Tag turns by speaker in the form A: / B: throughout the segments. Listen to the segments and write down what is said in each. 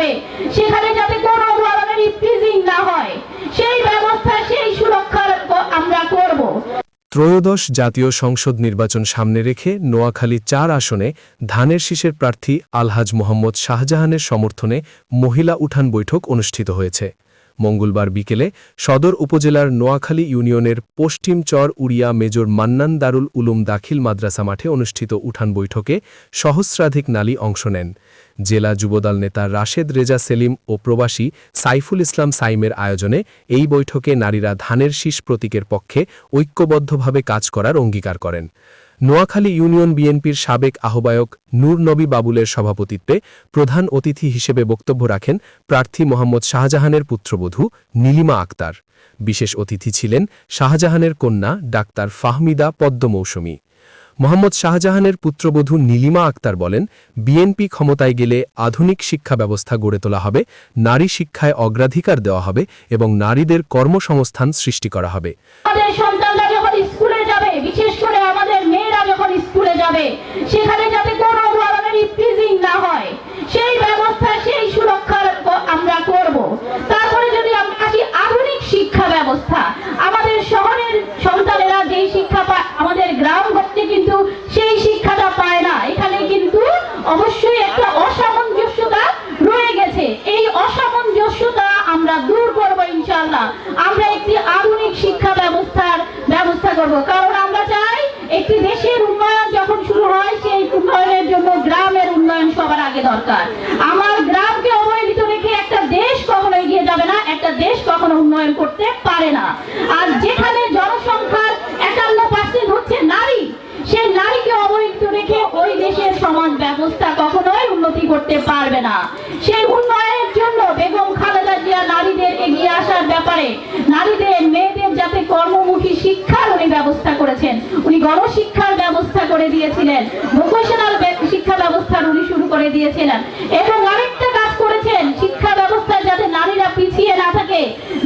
A: যাবে সেখানে যাতে কোনো ধরনের ইফটিজিং না হয়। সেই ব্যবস্থা, সেই সুরক্ষার আমরা করব।
B: ত্রয়োদশ জাতীয় সংসদ নির্বাচন সামনে রেখে নোয়াখালী চার আসনে ধানের শীষের প্রার্থী আলহাজ মোহাম্মদ শাহজাহানের সমর্থনে মহিলা উঠান বৈঠক অনুষ্ঠিত হয়েছে। মঙ্গলবার বিকেলে সদর উপজেলার নোয়াখালী ইউনিয়নের পশ্চিম চর উড়িয়া মেজর মান্নান দারুল উলুম দাখিল মাদ্রাসা মাঠে অনুষ্ঠিত উঠান বৈঠকে সহস্রাধিক নালী অংশ নেন। জেলা যুবদল নেতা রাশেদ রেজা সেলিম ও প্রবাসী সাইফুল ইসলাম সাইমের আয়োজনে এই বৈঠকে নারীরা ধানের শীষ প্রতীকের পক্ষে ঐক্যবদ্ধভাবে কাজ করার অঙ্গীকার করেন। নোয়াখালী ইউনিয়ন বিএনপির সাবেক আহ্বায়ক নূর নবী বাবুলের সভাপতিত্বে প্রধান অতিথি হিসেবে বক্তব্য রাখেন প্রার্থী মোহাম্মদ শাহজাহানের পুত্রবধূ নীলিমা আক্তার। বিশেষ অতিথি ছিলেন শাহজাহানের কন্যা ডাক্তার ফাহমিদা পদ্মমৌসুমী। মোহাম্মদ শাহজাহানের পুত্রবধূ নীলিমা আক্তার বলেন, বিএনপি ক্ষমতায় গেলে আধুনিক শিক্ষা ব্যবস্থা গড়ে তোলা হবে, নারী শিক্ষায় অগ্রাধিকার দেওয়া হবে এবং নারীদের কর্মসংস্থান সৃষ্টি করা হবে
A: আমাদের সন্তানরা যখন স্কুলে যাবে বিশেষ করে আমাদের মেয়েরা যখন স্কুলে যাবে সেখানে যাতে কোনো ধরনের ইফটিজিং না হয় সেই ব্যবস্থা সেই সুরক্ষার ক- আমরা করব তারপরে যদি আমরা আসি আধুনিক শিক্ষা ব্যবস্থা আমাদের শহরের সন্তানেরা যেই শিক্ষা পায় আমাদের গ্রাম ভক্তি কিন্তু সেই শিক্ষাটা পায় না এখানে কিন্তু অবশ্যই একটা অসামঞ্জস্যতা রয়ে গেছে এই অসামঞ্জস্যতা আমরা দূর করব ইনশাআল্লাহ আমরা একটি আধুনিক শিক্ষা ব্যবস্থার ব্যবস্থা করব। কারণ আমরা চাই একটি দেশের উন্নয়ন যখন শুরু হয়, সেই উন্নয়নের জন্য গ্রামের উন্নয়ন সবার আগে দরকার। আমার গ্রামকে অবহেলিত রেখে একটা দেশ কখনো এগিয়ে যাবে না, একটা দেশ কখনো উন্নয়ন করতে পারে না। আর যেখানে জনসংখ্যার একান্ন পার্সেন্ট হচ্ছে নারী, সেই নারীকে অবহেলিত রেখে ওই দেশের সমাজ ব্যবস্থা কখনোই উন্নতি করতে পারবে না। সেই উন্নয়নের জন্য বেগম খালেদা জিয়া নারীদের এগিয়ে আসার ব্যাপারে নারীদের মেয়েদের যাতে কর্মমুখী শিক্ষার উনি ব্যবস্থা করেছেন উনি গণশিক্ষার ব্যবস্থা করে দিয়েছিলেন। ভোকেশনাল শিক্ষা ব্যবস্থার উনি শুরু করে দিয়েছিলেন। এবং আরেকটা কাজ করেছেন। শিক্ষা ব্যবস্থায় যাতে নারীরা পিছিয়ে না থাকে,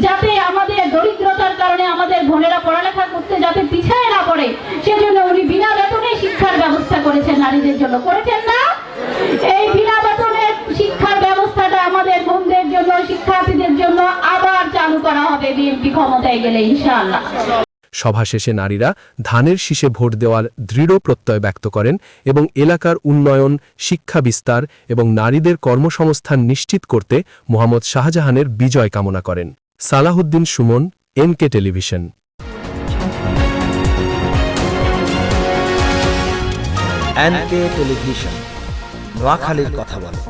A: যাতে আমাদের দরিদ্রতার কারণে আমাদের বোনেরা পড়ালেখা করতে যাতে পিছায় না পড়ে, সেজন্য উনি বিনা বেতনে শিক্ষার ব্যবস্থা করেছেন নারীদের জন্য। করেছেন না? এই বিনা বেতনের শিক্ষার ব্যবস্থাটা আমাদের বোনদের জন্য, শিক্ষার্থীদের জন্য আবার চালু করা হবে বিএনপি ক্ষমতায় গেলে, ইনশাআল্লাহ।
B: সভা শেষে নারীরা ধানের শীষে ভোট দেওয়ার দৃঢ় প্রত্যয় ব্যক্ত করেন এবং এলাকার উন্নয়ন, শিক্ষা বিস্তার এবং নারীদের কর্মসংস্থান নিশ্চিত করতে মোহাম্মদ শাহজাহানের বিজয় কামনা করেন। Salahuddin Suman, NK television.
C: NK television, নোয়াখালীর কথা বলে।